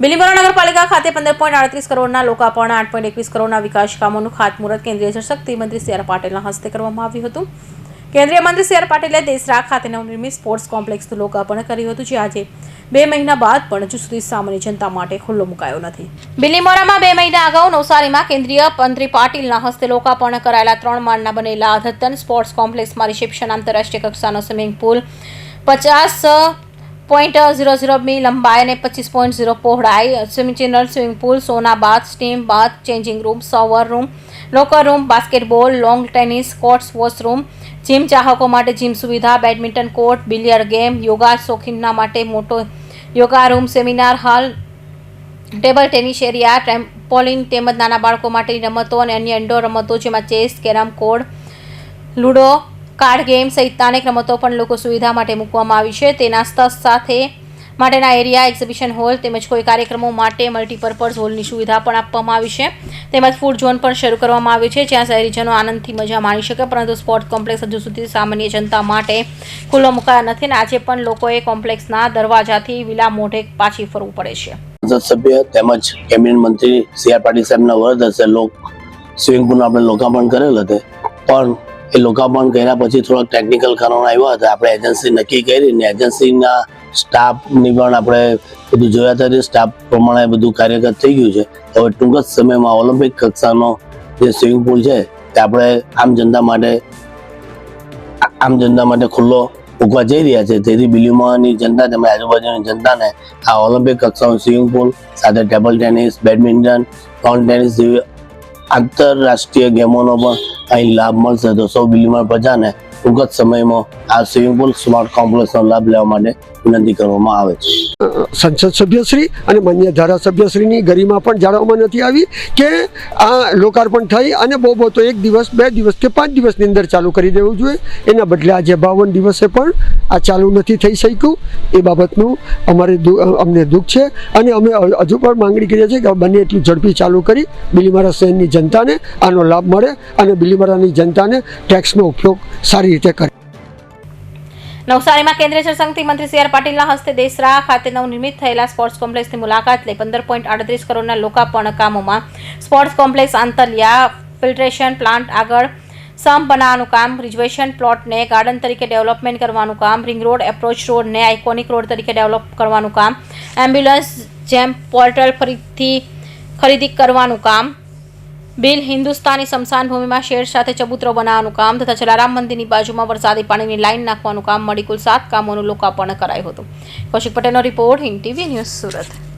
બિલીમોરા નગરપાલિકા ખાતે પંદર પોઈન્ટ આડત્રીસ કરોડના લોકાર્પણ, આઠ પોઈન્ટ એકવીસ કરોડના વિકાસ કામોનું ખાતમુહૂર્ત કેન્દ્રીય જળશક્તિ મંત્રી સી આર પાટીલના હસ્તે કરવામાં આવ્યું હતું. કેન્દ્રીય મંત્રી સી આર પાટીલે દેસરા ખાતે નવનિર્મિત સ્પોર્ટ્સ કોમ્પ્લેક્સનું લોકાર્પણ કર્યું હતું, જે આજે બે મહિના બાદ પણ હજુ સુધી સામાન્ય જનતા માટે ખુલ્લો મુકાયો નથી. બિલીમોરામાં બે મહિના અગાઉ નવસારીમાં કેન્દ્રીય મંત્રી પાટીલના હસ્તે લોકાર્પણ કરાયેલા ત્રણ માળના બનેલા અધતન સ્પોર્ટ્સ કોમ્પ્લેક્સમાં રિસેપ્શન આંતરરાષ્ટ્રીય કક્ષાનો સ્વિમિંગ પુલ, પચાસ પોઈન્ટ ઝીરો ઝીરો મી લંબાઈ અને પચીસ પોઈન્ટ ઝીરો પહોળાઈ swimming channel swimming pool sauna bath steam bath changing room shower room locker room basketball lawn tennis courts washroom gym ચાહકો માટે જીમ સુવિધા badminton court billiard game yoga શોખીનના માટે મોટો yoga room seminar hall table tennis area trampoline તેમજ નાના બાળકો માટેની રમતો અને અન્ય ઇન્ડોર રમતો જેમાં ચેસ કેરમ કોડ લૂડો કાર્ડ ગેમ સહિત અનેક રમતો પણ લોકો સુવિધા માટે મૂકવામાં આવી છે. તેના સ્તર સાથે માટેના એરિયા, એક્ઝિબિશન હોલ તેમજ કોઈ કાર્યક્રમો માટે મલ્ટીપર્પઝ હોલની સુવિધા પણ આપવામાં આવી છે. તેમજ ફૂડ ઝોન પણ શરૂ કરવામાં આવ્યું છે, જ્યાં શહેરીજનો આનંદથી મજા માણી શકે, પરંતુ સ્પોર્ટ કોમ્પ્લેક્સ હજુ સુધી સામાન્ય જનતા માટે ખુલ્લો મુકાયા નથી અને આજે પણ લોકોએ કોમ્પ્લેક્સના દરવાજાથી વિલા મોઢે પાછી ફરવું પડે છે. સંસદ સભ્ય તેમજ કેબિનેટ મંત્રી સી આર પાટીલ સાહેબના વરદ હશે. લોક સ્વિમિંગ પુલનું આપણે લોકાર્પણ કરેલ હતું પણ એ લોકાર્પણ કર્યા પછી થોડાક ટેકનિકલ કારણો આવ્યા હતા. આપણે એજન્સી નક્કી કરી ને એજન્સીના સ્ટાફની પણ આપણે બધું જોયા હતા સ્ટાફ પ્રમાણે બધું કાર્યરત થઈ ગયું છે. હવે ટૂંક જ સમયમાં ઓલિમ્પિક કક્ષાનો જે સ્વિમિંગ પુલ છે તે આપણે આમ જનતા માટે આમ જનતા માટે ખુલ્લો મૂકવા જઈ રહ્યા છે. તેથી બિલીમોરાની જનતા તેમજ આજુબાજુની જનતાને આ ઓલિમ્પિક કક્ષાનું સ્વિમિંગ પુલ સાથે table tennis badminton lawn tennis જેવી આંતરરાષ્ટ્રીય ગેમોનો પણ અહીં લાભ મળશે. તો સૌ બિલીમોરા પ્રજાને ટૂંક સમયમાં આ સ્વિમિંગ પુલ સ્માર્ટ કોમ્પ્લેક્સનો લાભ લેવા માટે વિનંતી કરવામાં આવે છે. સંસદ સભ્યશ્રી અને માન્ય ધારાસભ્યશ્રીની ગરિમા પણ જાળવવામાં નથી આવી કે આ લોકાર્પણ થઈ અને બહુ બહુ તો એક દિવસ, બે દિવસ કે પાંચ દિવસની અંદર ચાલુ કરી દેવું જોઈએ. એના બદલે આજે બાવન દિવસે પણ આ ચાલુ નથી થઈ શક્યું. એ બાબતનું અમારે અમને દુઃખ છે અને અમે હજુ પણ માંગણી કરીએ છીએ કે બને એટલું ઝડપી ચાલુ કરી. બિલીમારા શહેરની જનતાને આનો લાભ મળે અને બિલીમારાની જનતાને ટેક્સનો ઉપયોગ સારી રીતે નવસારીમાં કેન્દ્રીય જળશક્તિ મંત્રી સી આર પાટીલના હસ્તે દેશરા ખાતે નવનિર્મિત થયેલા સ્પોર્ટ્સ કોમ્પ્લેક્સની મુલાકાત લઈ પંદર પોઈન્ટ આડત્રીસ કરોડના લોકાર્પણ કામોમાં સ્પોર્ટ્સ કોમ્પ્લેક્સ આંતરિયા ફિલ્ટ્રેશન પ્લાન્ટ આગળ સમ બનાવવાનું કામ, રિઝર્વેશન પ્લોટને ગાર્ડન તરીકે ડેવલપમેન્ટ કરવાનું કામ, રિંગ રોડ એપ્રોચ રોડને આઇકોનિક રોડ તરીકે ડેવલપ કરવાનું કામ, એમ્બ્યુલન્સ જેમ પોર્ટલ ફરીથી ખરીદી કરવાનું કામ બિલ હિન્દુસ્તાની સમશાન ભૂમિમાં શેર સાથે ચબૂતરો બનાવવાનું કામ તથા જલારામ મંદિરની બાજુમાં વરસાદી પાણીની લાઇન નાખવાનું કામ મળી કુલ સાત કામોનું લોકાર્પણ કરાયું હતું. કૌશિક પટેલનો report Hind TV news Surat.